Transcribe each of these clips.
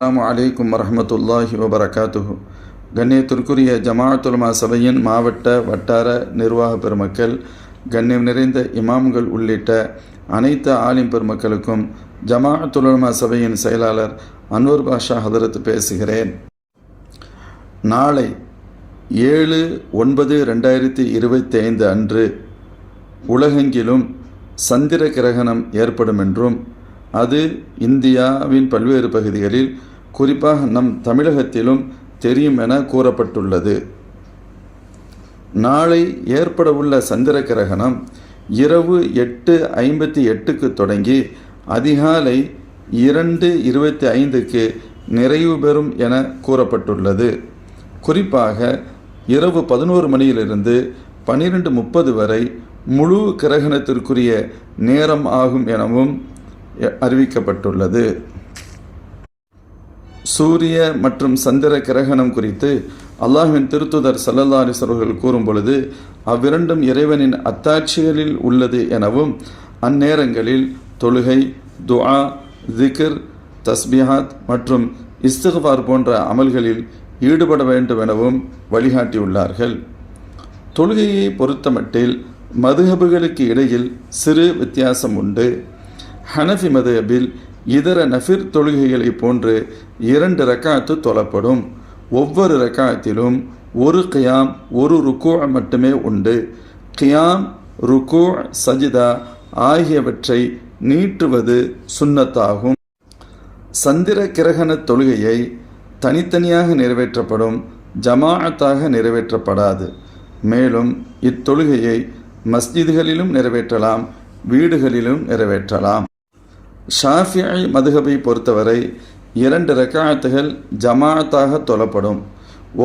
அஸ்ஸலாமு அலைக்கும் வரமத்துல்லாஹி வபரகாத்துஹு. கண்ணியத்திற்குரிய ஜமாஅத்துலமா சபையின் மாவட்ட வட்டார நிர்வாக பெருமக்கள் கண்ணியம் நிறைந்த இமாம்கள் உள்ளிட்ட அனைத்து ஆலிம் பெருமக்களுக்கும் ஜமாஅத்துலமா சபையின் செயலாளர் அன்வர் பாஷா ஹதரத் பேசுகிறேன். நாளை ஏழு ஒன்பது ரெண்டாயிரத்தி இருபத்தி ஐந்து அன்று உலகெங்கிலும் சந்திர கிரகணம் ஏற்படும் என்றும் அது இந்தியாவின் பல்வேறு பகுதிகளில் குறிப்பாக நம் தமிழகத்திலும் தெரியும் என கூறப்பட்டுள்ளது. நாளை ஏற்படவுள்ள சந்திர கிரகணம் இரவு எட்டு ஐம்பத்தி எட்டுக்கு தொடங்கி அதிகாலை இரண்டு இருபத்தி ஐந்துக்கு நிறைவு பெறும் என கூறப்பட்டுள்ளது. குறிப்பாக இரவு பதினோரு மணியிலிருந்து பன்னிரெண்டு முப்பது வரை முழு கிரகணத்திற்குரிய நேரம் ஆகும் எனவும் அறிவிக்கப்பட்டுள்ளது. சூரிய மற்றும் சந்திர கிரகணம் குறித்து அல்லாஹின் திருத்துதர் சல்லல்லா அலிஸ்வர்கள் கூறும் பொழுது அவ்விரண்டும் இறைவனின் அத்தாட்சிகளில் உள்ளது எனவும் அந்நேரங்களில் தொழுகை துஆ திகிர் தஸ்பிஹாத் மற்றும் இஸ்திஃபார் போன்ற அமல்களில் ஈடுபட வேண்டும் எனவும் வழிகாட்டியுள்ளார்கள். தொழுகையை பொறுத்தமட்டில் மதுஹபுகளுக்கு இடையில் சிறு வித்தியாசம் உண்டு. ஹனஃபி மதுஹபில் இதர நஃபிர் தொழுகைகளைப் போன்று இரண்டு ரக்காத்து தொழப்படும். ஒவ்வொரு ரக்காத்திலும் ஒரு கியாம் ஒரு ருக்கோ மட்டுமே உண்டு. கியாம் ருக்கோ சஜிதா ஆகியவற்றை நீட்டுவது சுன்னத்தாகும் சந்திர கிரகண தொழுகையை தனித்தனியாக நிறைவேற்றப்படும் ஜமாஅத்தாக நிறைவேற்றப்படாது. மேலும் இத்தொழுகையை மஸ்ஜிதுகளிலும் நிறைவேற்றலாம் வீடுகளிலும் நிறைவேற்றலாம். ஷாஃபிஐ மதுகபை பொறுத்தவரை இரண்டு ரக்காயத்துகள் ஜமாத்தாக தொழப்படும்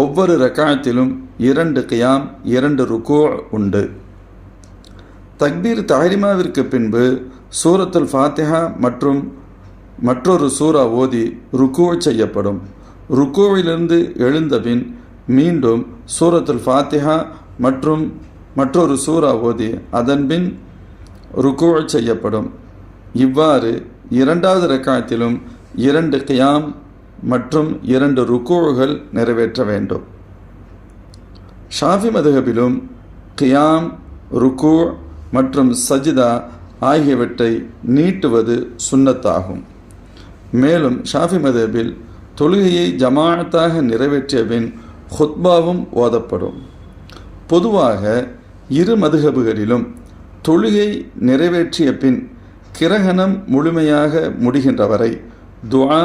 ஒவ்வொரு ரக்காயத்திலும் இரண்டு கியாம் இரண்டு ருக்கோ உண்டு. தக்பீர் தாரிமாவிற்கு பின்பு சூரத்துல் ஃபாத்திஹா மற்றும் மற்றொரு சூரா ஓதி ருக்கோ செய்யப்படும். ருக்கோவிலிருந்து எழுந்தபின் மீண்டும் சூரத்துல் ஃபாத்திஹா மற்றும் மற்றொரு சூரா ஓதி அதன்பின் ருக்கோ செய்யப்படும். இவ்வாறு இரண்டாவது ரக்காயத்திலும் இரண்டு கியாம் மற்றும் இரண்டு ருக்கோகள் நிறைவேற்ற வேண்டும். ஷாஃபி மதுகபிலும் கியாம் ருக்கோ மற்றும் சஜிதா ஆகியவற்றை நீட்டுவது சுன்னத்தாகும் மேலும் ஷாஃபி மதபில் தொழுகையை ஜமானத்தாக நிறைவேற்றிய பின் ஹுத்பாவும் ஓதப்படும். பொதுவாக இரு மதுகபுகளிலும் தொழுகை நிறைவேற்றிய பின் கிரகணம் முழுமையாக முடிகின்ற வரை துஆ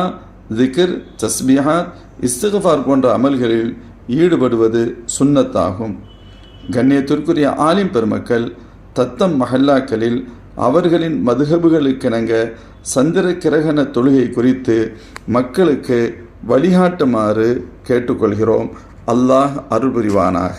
திகிர் தஸ்பிஹாத் இஸ்திகஃபார் போன்ற அமல்களில் ஈடுபடுவது சுன்னத்தாகும் கண்ணியத்திற்குரிய ஆலிம் பெருமக்கள் தத்தம் மஹல்லாக்களில் அவர்களின் மதுகபுகளுக்கிணங்க சந்திர கிரகண தொழுகை குறித்து மக்களுக்கு வழிகாட்டுமாறு கேட்டுக்கொள்கிறோம். அல்லாஹ் அருள்புரிவானாக.